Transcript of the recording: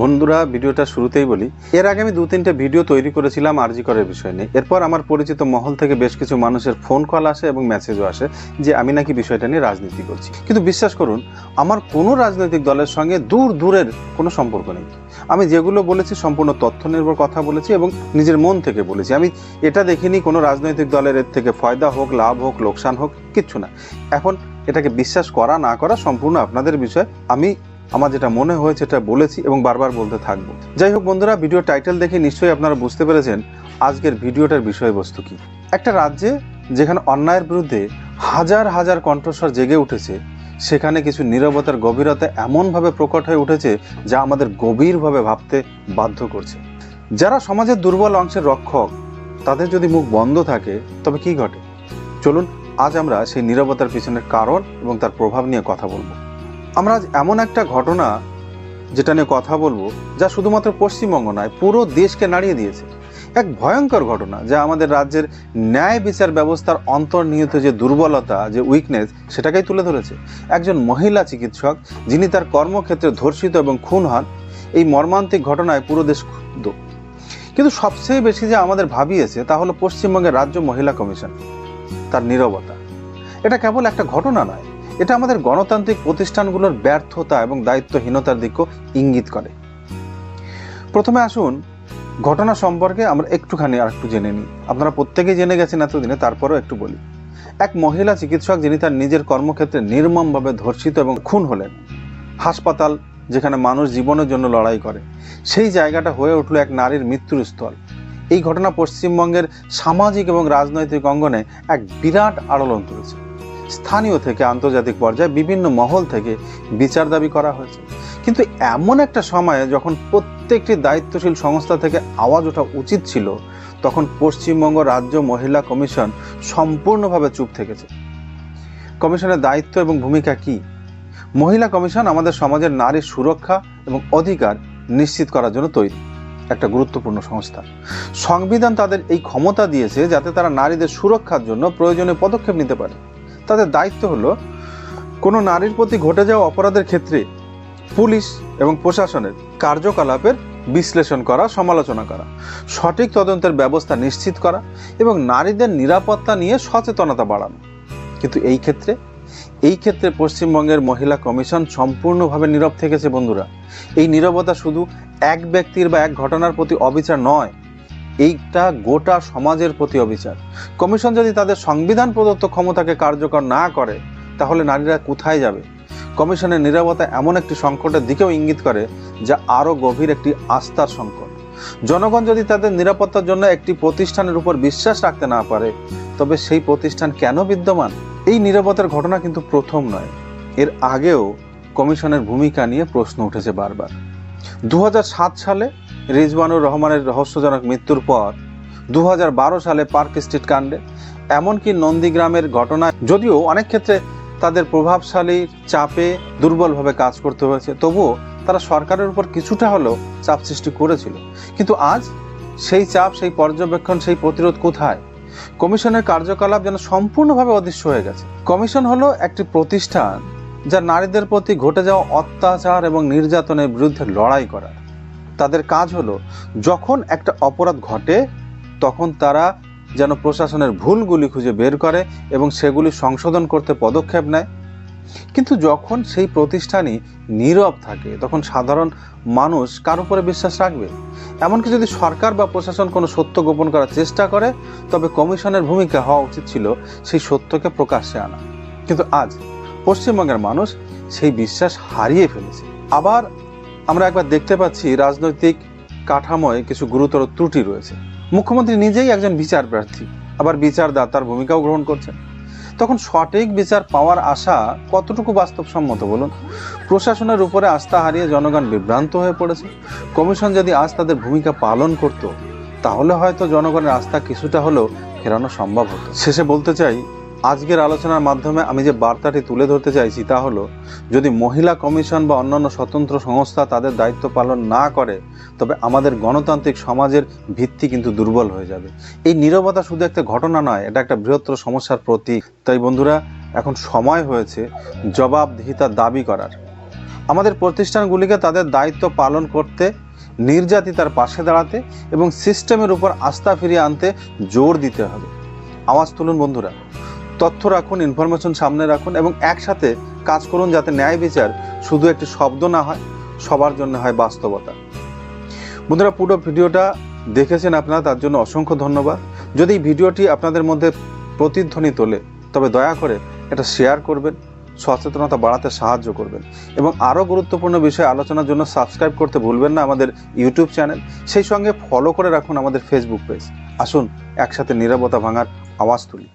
বন্ধুরা, ভিডিওটা শুরুতেই বলি। এর আগে আমি দু তিনটে ভিডিও তৈরি করেছিলাম আরজি করের বিষয় নিয়ে। এরপর আমার পরিচিত মহল থেকে বেশ কিছু মানুষের ফোন কল আসে এবং মেসেজও আসে যে, আমি নাকি বিষয়টা নিয়ে রাজনীতি করছি। কিন্তু বিশ্বাস করুন, আমার কোনো রাজনৈতিক দলের সঙ্গে দূর দূরের কোনো সম্পর্ক নেই। আমি যেগুলো বলেছি সম্পূর্ণ তথ্য নির্ভর কথা বলেছি এবং নিজের মন থেকে বলেছি। আমি এটা দেখিনি কোনো রাজনৈতিক দলের এর থেকে ফয়দা হোক, লাভ হোক, লোকসান হোক, কিচ্ছু না। এখন এটাকে বিশ্বাস করা, না করা সম্পূর্ণ আপনাদের বিষয়। আমি আমার যেটা মনে হয়েছে এটা বলেছি এবং বারবার বলতে থাকব। যাই হোক বন্ধুরা ভিডিও টাইটেল দেখে নিশ্চয়ই আপনারা বুঝতে পেরেছেন আজকের ভিডিওটার বিষয়বস্তু কি। একটা রাজ্যে যেখানে অন্যায়ের বিরুদ্ধে হাজার হাজার কণ্ঠস্বর জেগে উঠেছে, সেখানে কিছু নীরবতার গভীরতা এমনভাবে প্রকট হয়ে উঠেছে যা আমাদের গভীরভাবে ভাবতে বাধ্য করছে। যারা সমাজের দুর্বল অংশের রক্ষক, তাদের যদি মুখ বন্ধ থাকে, তবে কি ঘটে? চলুন, আজ আমরা সেই নীরবতার পিছনের কারণ এবং তার প্রভাব নিয়ে কথা বলব। আমরা আজ এমন একটা ঘটনা যেটা নিয়ে কথা বলব, যা শুধুমাত্র পশ্চিমবঙ্গ নয়, পুরো দেশকে নাড়িয়ে দিয়েছে। এক ভয়ঙ্কর ঘটনা, যা আমাদের রাজ্যের ন্যায় বিচার ব্যবস্থার অন্তর্নিহিত যে দুর্বলতা, যে উইকনেস সেটাকেই তুলে ধরেছে। একজন মহিলা চিকিৎসক, যিনি তার কর্মক্ষেত্রে ধর্ষিত এবং খুন হন, এই মর্মান্তিক ঘটনায় পুরো দেশ ক্ষুব্ধ। কিন্তু সবচেয়ে বেশি যে আমাদের ভাবিয়েছে, তা হলো পশ্চিমবঙ্গের রাজ্য মহিলা কমিশন, তার নীরবতা। এটা কেবল একটা ঘটনা নয় এটা আমাদের গণতান্ত্রিক প্রতিষ্ঠানগুলোর ব্যর্থতা এবং দায়িত্বহীনতার দিকও ইঙ্গিত করে। প্রথমে আসুন, ঘটনা সম্পর্কে আমরা একটুখানি আর একটু জেনে নিই। আপনারা প্রত্যেকেই জেনে গেছেন এতদিনে, তারপরেও একটু বলি। এক মহিলা চিকিৎসক যিনি তার নিজের কর্মক্ষেত্রে নির্মমভাবে ধর্ষিত এবং খুন হলেন। হাসপাতাল, যেখানে মানুষ জীবনের জন্য লড়াই করে। সেই জায়গাটা হয়ে উঠল এক নারীর মৃত্যুর স্থল। এই ঘটনা পশ্চিমবঙ্গের সামাজিক এবং রাজনৈতিক অঙ্গনে এক বিরাট আলোড়ন তুলেছে স্থানীয় থেকে আন্তর্জাতিক পর্যায়ে বিভিন্ন মহল থেকে বিচার দাবি করা হয়েছে। কিন্তু এমন একটা সময়ে যখন প্রত্যেকটি দায়িত্বশীল সংস্থা থেকে আওয়াজ ওঠা উচিত ছিল, তখন পশ্চিমবঙ্গ রাজ্য মহিলা কমিশন সম্পূর্ণভাবে চুপ থেকেছে। কমিশনের দায়িত্ব এবং ভূমিকা কি? মহিলা কমিশন আমাদের সমাজের নারীর সুরক্ষা এবং অধিকার নিশ্চিত করার জন্য তৈরি একটা গুরুত্বপূর্ণ সংস্থা। সংবিধান তাদের এই ক্ষমতা দিয়েছে যাতে তারা নারীদের সুরক্ষার জন্য প্রয়োজনীয় পদক্ষেপ নিতে পারে। তাদের দায়িত্ব হলো কোনো নারীর প্রতি ঘটে যাওয়া অপরাধের ক্ষেত্রে পুলিশ এবং প্রশাসনের কার্যকলাপের বিশ্লেষণ করা, সমালোচনা করা, সঠিক তদন্তের ব্যবস্থা নিশ্চিত করা এবং নারীদের নিরাপত্তা নিয়ে সচেতনতা বাড়ানো। কিন্তু এই ক্ষেত্রে এই ক্ষেত্রে পশ্চিমবঙ্গের মহিলা কমিশন সম্পূর্ণভাবে নীরব থেকেছে বন্ধুরা। এই নীরবতা শুধু এক ব্যক্তির বা এক ঘটনার প্রতি অবিচার নয় এইটা গোটা সমাজের প্রতি অবিচার। কমিশন যদি তাদের সংবিধান প্রদত্ত ক্ষমতাকে কার্যকর না করে, তাহলে নারীরা কোথায় যাবে? কমিশনের নিরাপত্তা এমন একটি সংকটের দিকেও ইঙ্গিত করে, যা আরও গভীর একটি আস্থার সংকট। জনগণ যদি তাদের নিরাপত্তার জন্য একটি প্রতিষ্ঠানের উপর বিশ্বাস রাখতে না পারে, তবে সেই প্রতিষ্ঠান কেন বিদ্যমান? এই নিরাপত্তার ঘটনা কিন্তু প্রথম নয়। এর আগেও কমিশনের ভূমিকা নিয়ে প্রশ্ন উঠেছে বারবার। দু হাজার সাত সালে রিজওয়ানুর রহমানের রহস্যজনক মৃত্যুর পর দু হাজার বারো সালে পার্ক স্ট্রিট কাণ্ডে, এমনকি নন্দীগ্রামের ঘটনায়, যদিও অনেক ক্ষেত্রে তাদের প্রভাবশালী চাপে দুর্বলভাবে কাজ করতে হয়েছে, তবুও তারা সরকারের উপর কিছুটা হলেও চাপ সৃষ্টি করেছিল। কিন্তু আজ সেই চাপ, সেই পর্যবেক্ষণ, সেই প্রতিরোধ কোথায়? কমিশনের কার্যকলাপ যেন সম্পূর্ণভাবে অদৃশ্য হয়ে গেছে। কমিশন হলো একটি প্রতিষ্ঠান যা নারীদের প্রতি ঘটে যাওয়া অত্যাচার এবং নির্যাতনের বিরুদ্ধে লড়াই করা তাদের কাজ হলো, যখন একটা অপরাধ ঘটে, তখন তারা যেন প্রশাসনের ভুলগুলি খুঁজে বের করে এবং সেগুলি সংশোধন করতে পদক্ষেপ নেয়। কিন্তু যখন সেই প্রতিষ্ঠানই নীরব থাকে, তখন সাধারণ মানুষ কার উপরে বিশ্বাস রাখবে? এমনকি যদি সরকার বা প্রশাসন কোনো সত্য গোপন করার চেষ্টা করে, তবে কমিশনের ভূমিকা হওয়া উচিত ছিল সেই সত্যকে প্রকাশ্যে আনা। কিন্তু আজ পশ্চিমবঙ্গের মানুষ সেই বিশ্বাস হারিয়ে ফেলেছে। আবার আমরা একবার দেখতে পাচ্ছি রাজনৈতিক কাঠামোয় কিছু গুরুতর ত্রুটি রয়েছে। মুখ্যমন্ত্রী নিজেই একজন বিচার প্রার্থী, আবার বিচারদাতার ভূমিকাও গ্রহণ করছেন। তখন সঠিক বিচার পাওয়ার আশা কতটুকু বাস্তবসম্মত বলুন? প্রশাসনের উপরে আস্থা হারিয়ে জনগণ বিভ্রান্ত হয়ে পড়েছে। কমিশন যদি আজ তাদের ভূমিকা পালন করত, তাহলে হয়তো জনগণের আস্থা কিছুটা হলেও ফেরানো সম্ভব হতো। শেষে বলতে চাই আজকের আলোচনার মাধ্যমে আমি যে বার্তাটি তুলে ধরতে চাইছি তা হলো, যদি মহিলা কমিশন বা অন্যান্য স্বতন্ত্র সংস্থা তাদের দায়িত্ব পালন না করে, তবে আমাদের গণতান্ত্রিক সমাজের ভিত্তি কিন্তু দুর্বল হয়ে যাবে। এই নীরবতা শুধু একটা ঘটনা নয়, এটা একটা বৃহত্তর সমস্যার প্রতীক। তাই বন্ধুরা, এখন সময় হয়েছে জবাবদিহিতার দাবি করার। আমাদের প্রতিষ্ঠানগুলিকে তাদের দায়িত্ব পালন করতে, নির্যাতিতার পাশে দাঁড়াতে এবং সিস্টেমের উপর আস্থা ফিরিয়ে আনতে জোর দিতে হবে। আওয়াজ তুলুন বন্ধুরা। তথ্য রাখুন ইনফরমেশন সামনে রাখুন এবং একসাথে কাজ করুন যাতে ন্যায় বিচার শুধু একটি শব্দ না হয়, সবার জন্য হয় বাস্তবতা। বন্ধুরা, পুরো ভিডিওটা দেখেছেন আপনারা, তার জন্য অসংখ্য ধন্যবাদ। যদি ভিডিওটি আপনাদের মধ্যে প্রতিধ্বনি তোলে, তবে দয়া করে এটা শেয়ার করবেন, সচেতনতা বাড়াতে সাহায্য করবেন। এবং আরও গুরুত্বপূর্ণ বিষয়ে আলোচনার জন্য সাবস্ক্রাইব করতে ভুলবেন না আমাদের ইউটিউব চ্যানেল সেই সঙ্গে ফলো করে রাখুন আমাদের ফেসবুক পেজ আসুন, একসাথে নিরাপত্তা ভাঙার আওয়াজ তুলি।